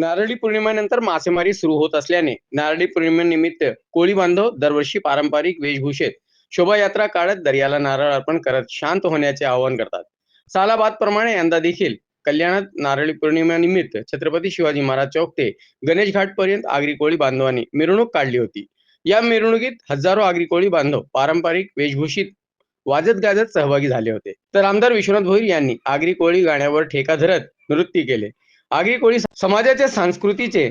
नारळी पौर्णिमेनंतर मासेमारी सुरू होत असल्याने नारळी पौर्णिमेनिमित्त कोळी बांधव दरवर्षी पारंपरिक वेशभूषेत शोभायात्रा काढत दर्याला नारळ अर्पण करत शांत होण्याचे आवाहन करतात. सालाबाद प्रमाणे यंदा देखील कल्याणात नारळी पौर्णिमेनिमित्त छत्रपती शिवाजी महाराज चौक ते गणेश घाट पर्यंत आगरी कोळी बांधवांनी मिरवणूक काढली होती. या मिरवणुकीत हजारो आगरी कोळी बांधव पारंपरिक वेशभूषित वाजत गाजत सहभागी झाले होते. तर आमदार विश्वनाथ भोईर यांनी आगरी कोळी गाण्यावर ठेका धरत नृत्य केले. आगळीकोळी समाजाच्या संस्कृतीचे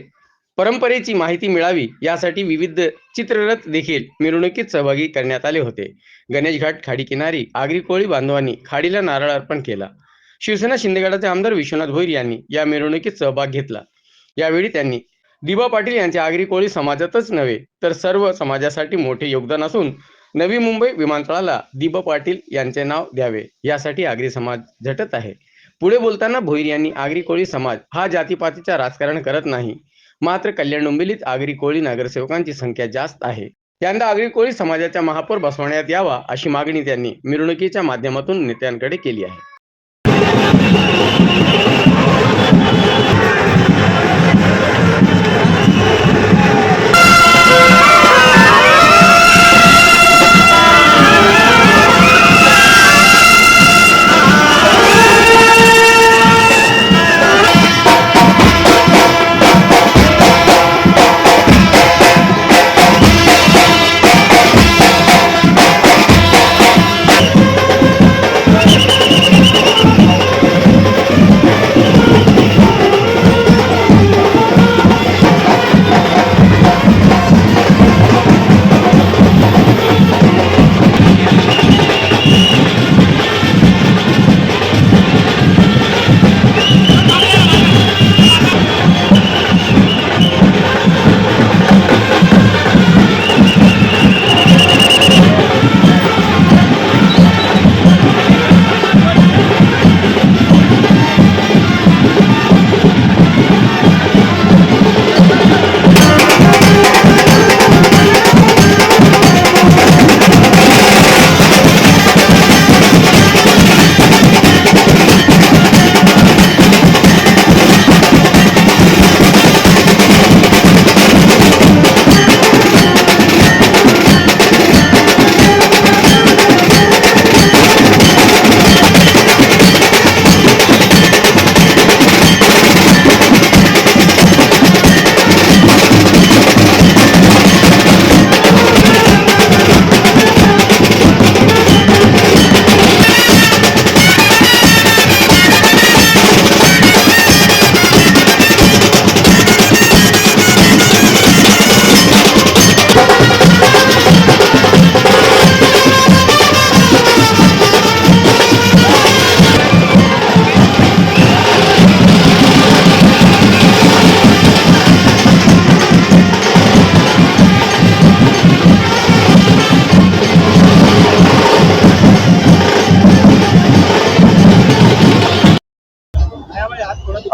परंपरेची माहिती मिळावी यासाठी विविध चित्ररथ देखील मिरवणुकीत सहभागी करण्यात आले होते. गणेश घाट खाडी किनारी आगरी कोळी बांधवांनी खाडीला नारळ अर्पण केला. शिवसेना शिंदेगडाचे आमदार विश्वनाथ भोईर यांनी या मिरवणुकीत सहभाग घेतला. यावेळी त्यांनी दिबा पाटील यांचे आगरी कोळी समाजातच नव्हे तर सर्व समाजासाठी मोठे योगदान असून नवी मुंबई विमानतळाला दिबा पाटील यांचे नाव द्यावे यासाठी आगरी समाज झटत आहे. पुढे बोलताना भोईर यांनी आगरी कोळी समाज हा जातीपातीचा राजकारण करत नाही. मात्र कल्याण डोंबिवलीत आगरी कोळी नगरसेवकांची संख्या जास्त आहे. यंदा आगरी कोळी समाजाचा महापौर बसवण्यात यावा अशी मागणी त्यांनी मिरवणुकीच्या माध्यमातून नेत्यांकडे केली आहे.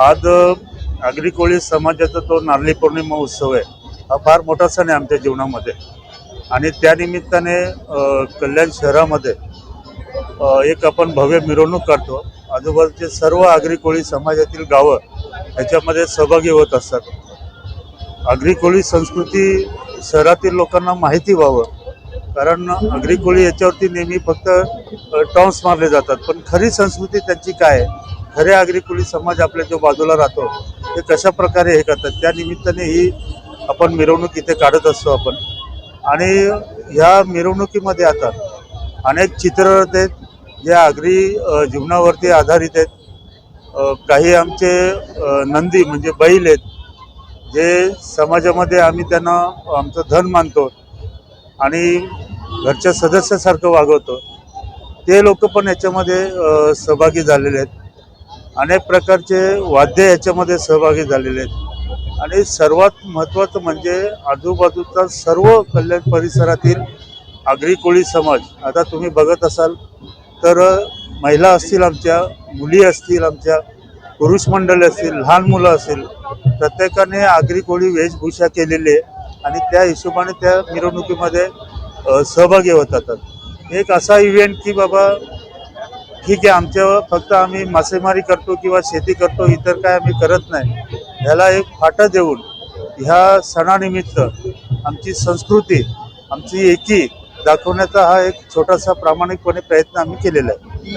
आज आगरी कोळी समाजाचा तो नारळी पौर्णिमा उत्सव आहे हा फार मोठा सण आहे आमच्या जीवनामध्ये. आणि त्यानिमित्ताने कल्याण शहरामध्ये एक आपण भव्य मिरवणूक काढतो. आजूबाजूचे सर्व आगरी कोळी समाजातील गावं ह्याच्यामध्ये सहभागी होत असतात. आगरी कोळी संस्कृती शहरातील लोकांना माहिती व्हावं कारण आगरी कोळी याच्यावरती नेहमी फक्त टॉन्स मारले जातात. पण खरी संस्कृती त्यांची काय आहे? खरे आगरी कोळी समाज आपल्या जो बाजूला राहतो ते कशा प्रकारे हे करतात त्या निमित्ताने ही आपण मिरवणूक इथे काढत असतो आपण. आणि ह्या मिरवणुकीमध्ये आता अनेक चित्ररथ आहेत जे आगरी जीवनावरती आधारित आहेत. काही आमचे नंदी म्हणजे बैल आहेत जे समाजामध्ये आम्ही त्यांना आमचं धन मानतो आणि घरच्या सदस्यासारखं वागवतो. ते लोक पण याच्यामध्ये सहभागी झालेले आहेत. अनेक प्रकारचे वाद्य याच्यामध्ये सहभागी झालेले आहेत. आणि सर्वात महत्त्वाचं म्हणजे आजूबाजूचा सर्व कल्याण परिसरातील आगरी कोळी समाज आता तुम्ही बघत असाल तर महिला असतील आमच्या मुली असतील आमच्या पुरुष मंडळी असतील लहान मुलं असतील प्रत्येकाने आगरी कोळी वेशभूषा केलेली आहे आणि त्या हिशोबाने त्या मिरवणुकीमध्ये सहभागी होत जातात एक असा इव्हेंट की बाबा ठीक आहे आमच्या फक्त आम्ही मासेमारी करतो किंवा शेती करतो इतर काय आम्ही करत नाही. ह्याला एक फाटा देऊन ह्या सणानिमित्त आमची संस्कृती आमची एकी दाखवण्याचा हा एक छोटासा प्रामाणिकपणे प्रयत्न आम्ही केलेला आहे.